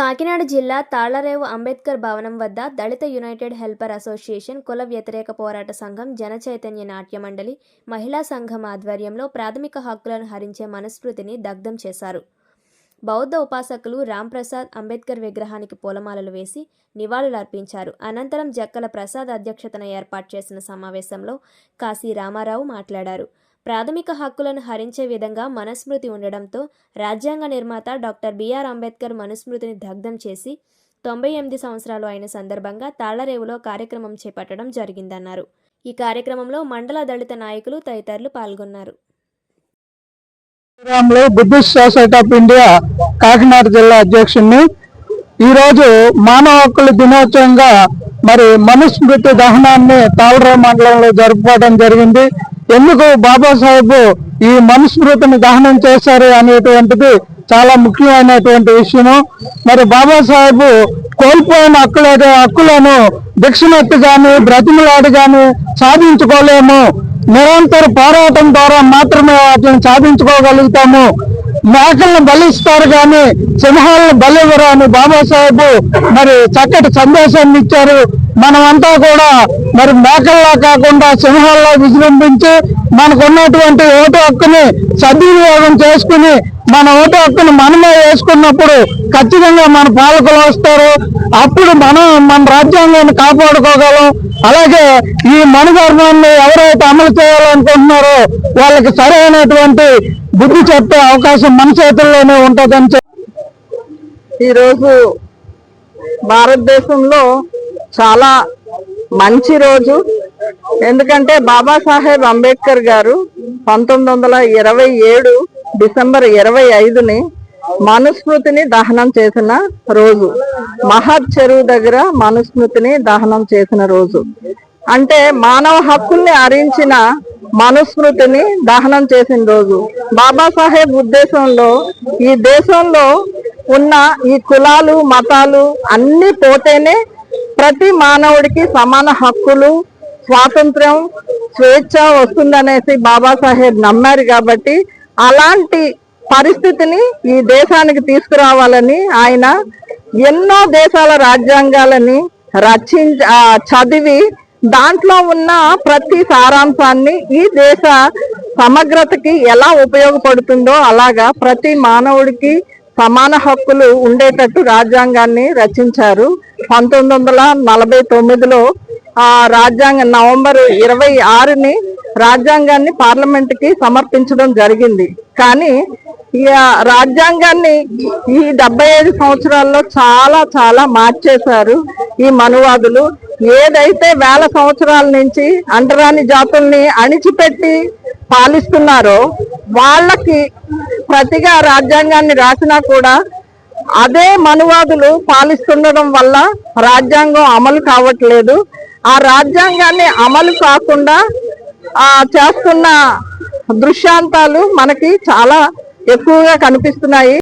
కాకినాడ జిల్లా తాళ్ళరేవు అంబేద్కర్ భవనం వద్ద దళిత యునైటెడ్ హెల్పర్ అసోసియేషన్ కుల వ్యతిరేక పోరాట సంఘం జన చైతన్య నాట్య మండలి మహిళా సంఘం ఆధ్వర్యంలో ప్రాథమిక హక్కులను హరించే మనస్మృతిని దగ్ధం చేశారు. బౌద్ధ ఉపాసకులు రాంప్రసాద్ అంబేద్కర్ విగ్రహానికి పూలమాలలు వేసి నివాళులర్పించారు. అనంతరం జక్కల ప్రసాద్ అధ్యక్షతన ఏర్పాటు చేసిన సమావేశంలో కాశీ రామారావు మాట్లాడారు. ప్రాథమిక హక్కులను హరించే విధంగా మనుస్మృతి ఉండడంతో రాజ్యాంగ నిర్మాత డాక్టర్ బిఆర్ అంబేద్కర్ మనుస్మృతిని దగ్ధం చేసి తొంభై ఎనిమిది సంవత్సరాలు అయిన సందర్భంగా తాళ్ళరేవులో కార్యక్రమం చేపట్టడం జరిగిందన్నారు. ఈ కార్యక్రమంలో మండల దళిత నాయకులు తదితరులు పాల్గొన్నారు. Buddhist society of India Kakinada జిల్లా అధ్యక్షుడిని ఈరోజు మానవ హక్కుల దినోత్సవంగా మరి మనుస్మృతి దహనాన్ని తాళరావు మండలంలో జరుపుకోవడం జరిగింది. ఎందుకు బాబాసాహెబ్ ఈ మనుస్మృతిని దహనం చేశారు అనేటువంటిది చాలా ముఖ్యమైనటువంటి విషయము. మరి బాబాసాహెబ్ కోల్పోయిన హక్కుల హక్కులను భిక్షమెత్తి కానీ బ్రతిమలాడి కానీ సాధించుకోలేము. నిరంతర పోరాటం ద్వారా మాత్రమే వాటిని సాధించుకోగలుగుతాము. మేకలను బలిస్తారు కానీ సింహాలను బలివ్వరు అని బాబాసాహెబ్ మరి చక్కటి సందేశాన్ని ఇచ్చారు. మనమంతా కూడా మరి మేకల్లా కాకుండా సింహాల్లో విజృంభించి మనకు ఉన్నటువంటి ఓటు హక్కుని సద్వినియోగం చేసుకుని మన ఓటు హక్కును మనమే వేసుకున్నప్పుడు ఖచ్చితంగా మన పాలకులు వస్తారు. అప్పుడు మనం మన రాజ్యాంగాన్ని కాపాడుకోగలం. అలాగే ఈ మనుధర్మాన్ని ఎవరైతే అమలు చేయాలనుకుంటున్నారో వాళ్ళకి సరైనటువంటి బుద్ధి చెప్పే అవకాశం మన చేతుల్లోనే ఉంటుందని చెప్పి ఈరోజు భారతదేశంలో చాలా మంచి రోజు. ఎందుకంటే బాబాసాహెబ్ అంబేద్కర్ గారు పంతొమ్మిది వందల ఇరవై ఏడు డిసెంబర్ ఇరవై ఐదుని మనుస్మృతిని దహనం చేసిన రోజు. మహత్ చెరువు దగ్గర మనుస్మృతిని దహనం చేసిన రోజు. అంటే మానవ హక్కుల్ని హరించిన మనుస్మృతిని దహనం చేసిన రోజు. బాబాసాహెబ్ ఉద్దేశంలో ఈ దేశంలో ఉన్న ఈ కులాలు మతాలు అన్ని పోతేనే ప్రతి మానవుడికి సమాన హక్కులు స్వాతంత్ర్యం స్వేచ్ఛ వస్తుందనేసి బాబాసాహెబ్ నమ్మారు కాబట్టి అలాంటి పరిస్థితిని ఈ దేశానికి తీసుకురావాలని ఆయన ఎన్నో దేశాల రాజ్యాంగాలని రచించ చదివి దాంట్లో ఉన్న ప్రతి సారాంశాన్ని ఈ దేశ సమగ్రతకి ఎలా ఉపయోగపడుతుందో అలాగా ప్రతి మానవుడికి సమాన హక్కులు ఉండేటట్టు రాజ్యాంగాన్ని రచించారు. పంతొమ్మిది వందల నలభై తొమ్మిదిలో ఆ రాజ్యాంగ నవంబర్ ఇరవై ఆరుని రాజ్యాంగాన్ని పార్లమెంట్కి సమర్పించడం జరిగింది. కానీ ఈ రాజ్యాంగాన్ని ఈ డెబ్బై ఐదు సంవత్సరాల్లో చాలా చాలా మార్చేశారు ఈ మనువాదులు. ఏదైతే వేల సంవత్సరాల నుంచి అంటరాని జాతుల్ని అణిచిపెట్టి పాలిస్తున్నారో వాళ్ళకి ప్రతిగా రాజ్యాంగాన్ని రాసినా కూడా అదే మనువాదులు పాలిస్తుండడం వల్ల రాజ్యాంగం అమలు కావట్లేదు. ఆ రాజ్యాంగాన్ని అమలు కాకుండా ఆ చేస్తున్న దృశ్యాంతాలు మనకి చాలా ఎక్కువగా కనిపిస్తున్నాయి.